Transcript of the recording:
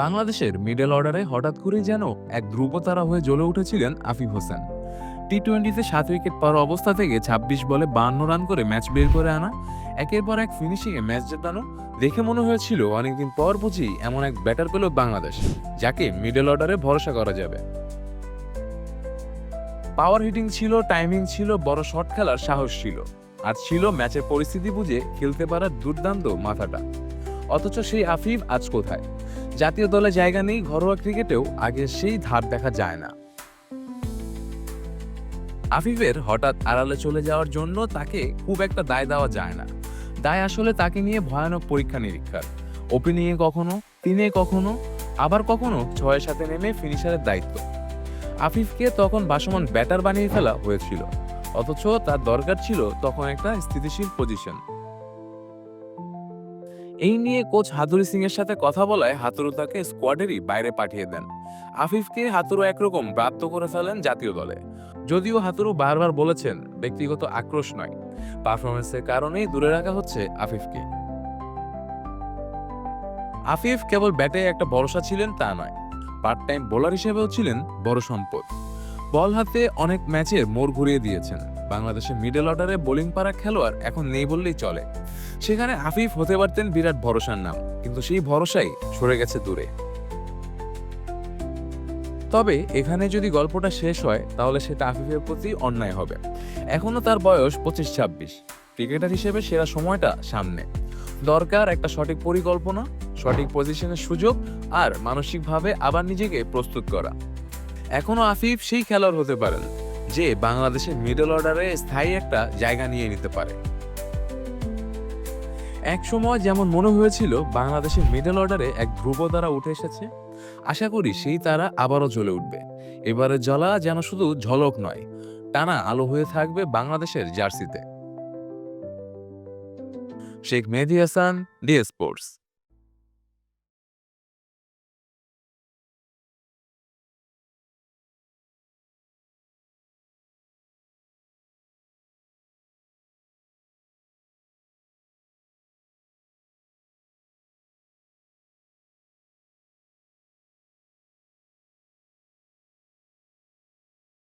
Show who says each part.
Speaker 1: বাংলাদেশের মিডল অর্ডারে হঠাৎ করেই যেন এক ধ্রুবতারা হয়ে জ্বলে উঠেছিলেন আফিফ হোসেন। টি টোয়েন্টিতে সাত উইকেট পাওয়ার অবস্থা থেকে ছাব্বিশ বলে বান্ন রান করে ম্যাচ বের করে আনা, একের পর এক ফিনিশিংয়ে ম্যাচ জেতানো দেখে মনে হয়েছিল অনেকদিন পর বুঝি এমন এক ব্যাটার পেল বাংলাদেশ, যাকে মিডল অর্ডারে ভরসা করা যাবে। পাওয়ার হিটিং ছিল টাইমিং ছিল, বড় শট খেলার সাহস ছিল। আর ছিল ম্যাচের পরিস্থিতি বুঝে খেলতে পারার দুর্দান্ত মাথাটা। অথচ সেই আফিফ আজ কোথায়? জাতীয় দলে জায়গা নেই, ঘরোয়া ক্রিকেটেও আগে সেই ধার দেখা যায় না। আফিফের হঠাৎ আড়ালে চলে যাওয়ার জন্য তাকে খুব একটা দায় দেওয়া যায় না। দায় আসলে তাকে নিয়ে ভয়ানক পরীক্ষা নিরীক্ষার ওপেনিংয়ে কখনো, তিনে কখনো, আবার কখনো ছয়ের সাথে নেমে ফিনিশারের দায়িত্ব। আফিফকে তখন ভাসমান ব্যাটার বানিয়ে ফেলা হয়েছিল। অথচ তার দরকার ছিল তখন একটা স্থিতিশীল পজিশন এই নিয়ে কোচ হাতুরি সিং এর সাথে কথা বলায় হাতুরু তাকে স্কোয়াডেরই বাইরে পাঠিয়ে দেন। আফিফকে হাতুরু একরকম প্রাপ্ত করে ফেলেন জাতীয় দলে। যদিও হাতুরু বারবার বলেছেন, ব্যক্তিগত আক্রোশ নয়। পারফরমেন্সের কারণেই দূরে রাখা হচ্ছে আফিফকে। আফিফ কেবল ব্যাটে একটা ভরসা ছিলেন তা নয় পার্ট টাইম বোলার হিসেবেও ছিলেন বড় সম্পদ। বল হাতে অনেক ম্যাচের মোড় ঘুরিয়ে দিয়েছেন। বাংলাদেশের মিডল অর্ডারে বোলিং পারা খেলোয়াড় এখন নেই বললেই চলে। সেখানে আফিফ হতে পারতেন বিরাট ভরসার নাম, কিন্তু সেই ভরসাই সরে গেছে দূরে। তবে এখানে যদি গল্পটা শেষ হয়, তাহলে সেটা আফিফের প্রতি অন্যায় হবে। এখনও তার বয়স পঁচিশ ছাব্বিশ ক্রিকেটার হিসেবে সেরা সময়টা সামনে। দরকার একটা সঠিক পরিকল্পনা, সঠিক পজিশনের সুযোগ, আর মানসিকভাবে আবার নিজেকে প্রস্তুত করা। এখনও আফিফ সেই খেলোয়াড় হতে পারেন। যে বাংলাদেশের মিডল অর্ডারে স্থায়ী একটা জায়গা নিয়ে নিতে পারে। এক সময় যেমন মনে হয়েছিল বাংলাদেশের মিডল অর্ডারে এক ধ্রুব দ্বারা উঠে এসেছে, আশা করি সেই তারা আবারও জ্বলে উঠবে। এবারে জ্বলা যেন শুধু ঝলক নয়, টানা আলো হয়ে থাকবে বাংলাদেশের জার্সিতে। Sheikh Mehedi Hasan, D sports.